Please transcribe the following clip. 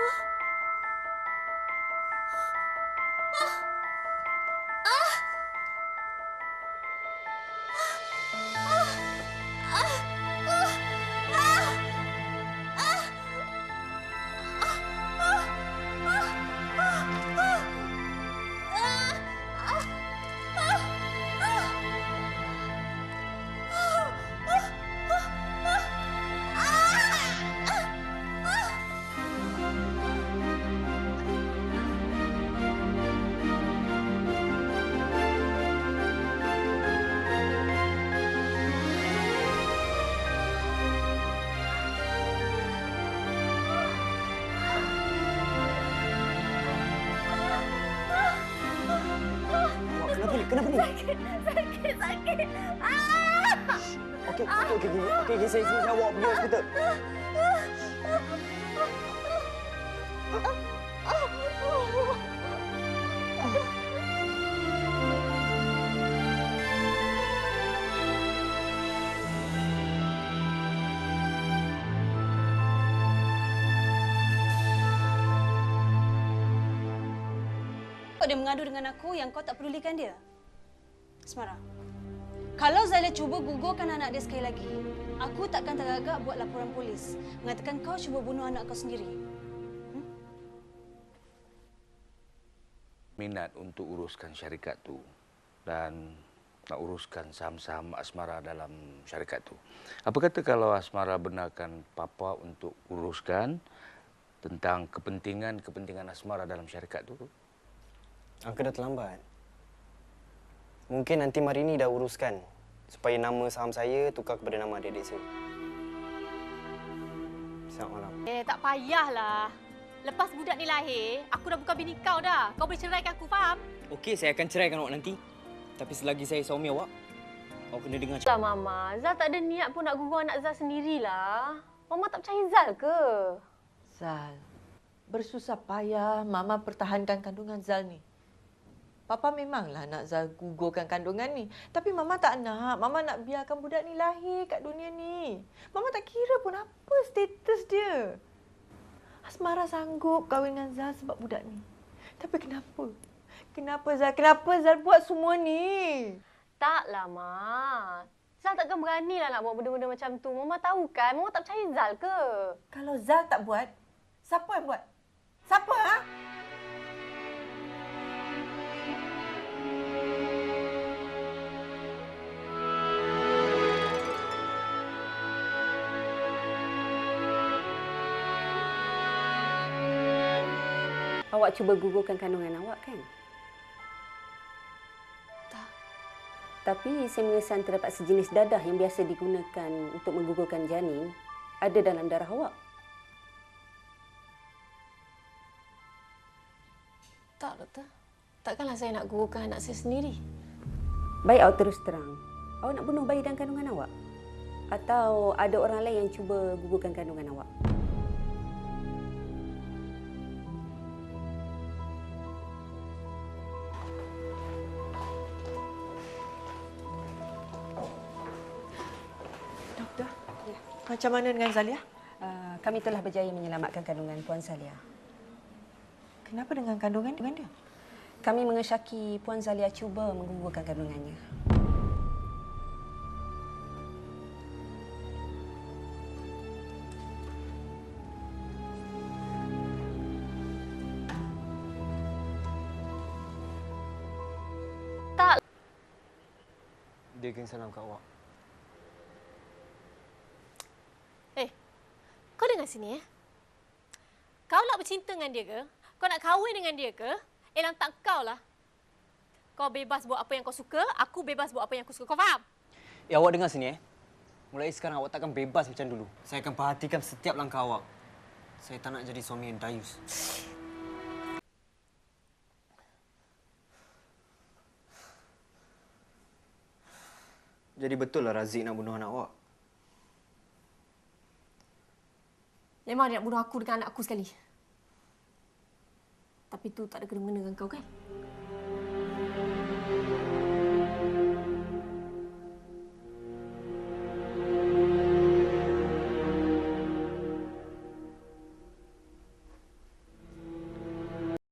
あ Kenapa ni? Sakit, sakit, sakit. Ah! Okey, okey, okey. Okey, okey, okay, saya, saya bawa pergi hospital. Kau dia mengadu dengan aku yang kau tak pedulikan dia. Asmara, kalau Zalia cuba gugurkan anak dia sekali lagi, aku takkan teragak buat laporan polis mengatakan kau cuba bunuh anak kau sendiri. minat untuk uruskan syarikat tu dan nak uruskan saham-saham Asmara dalam syarikat tu. Apa kata kalau Asmara benarkan papa untuk uruskan tentang kepentingan-kepentingan Asmara dalam syarikat tu? Angka dah terlambat. Mungkin nanti Marini dah uruskan supaya nama saham saya tukar kepada nama adik-adik saya. Selamat malam. Eh, tak payahlah. Lepas budak ni lahir, aku dah bukan bini kau dah. Kau boleh ceraikan aku, faham? Okey, saya akan ceraikan awak nanti. Tapi selagi saya suami awak, awak kena dengar Tak, Mama. Zal tak ada niat pun nak gugur anak Zal sendirilah. Mama tak percaya Zal ke? Zal, bersusah payah Mama pertahankan kandungan Zal ni. Papa memanglah nak Zal gugurkan kandungan ni. Tapi Mama tak nak. Mama nak biarkan budak ni lahir kat dunia ni. Mama tak kira pun apa status dia. Asmara sanggup kahwin dengan Zal sebab budak ni. Tapi kenapa? Kenapa Zal? Kenapa Zal buat semua ni? Taklah, Ma. Zal takkan berani lah nak buat benda-benda macam tu. Mama tahu kan? Mama tak percaya Zal ke? Kalau Zal tak buat, siapa yang buat? Siapa ha? Awak cuba gugurkan kandungan awak kan? Tak. Tapi saya mengesan terdapat sejenis dadah yang biasa digunakan untuk menggugurkan janin ada dalam darah awak. Tak, Doktor. Takkanlah saya nak gugurkan anak saya sendiri. Baik awak terus terang. Awak nak bunuh bayi dalam kandungan awak? Atau ada orang lain yang cuba gugurkan kandungan awak? Macam mana dengan Zalia? Uh, kami telah berjaya menyelamatkan kandungan Puan Zalia. Kenapa dengan kandungan dengan dia? Kami mengesyaki Puan Zalia cuba menggugurkan kandungannya. Dia akan salam kat awak. Eh, kau dengar sini eh. Kau nak bercinta dengan dia ke? Kau nak kahwin dengan dia ke? Eh, lantak kau lah. Kau bebas buat apa yang kau suka, aku bebas buat apa yang aku suka. Kau faham? Eh, awak dengar sini eh. Mulai sekarang awak takkan bebas macam dulu. Saya akan perhatikan setiap langkah awak. Saya tak nak jadi suami yang dayus. Jadi betul lah Razik nak bunuh anak awak. Memang dia nak bunuh aku dengan anak aku sekali. Tapi tu tak ada kena-mengena dengan kau kan?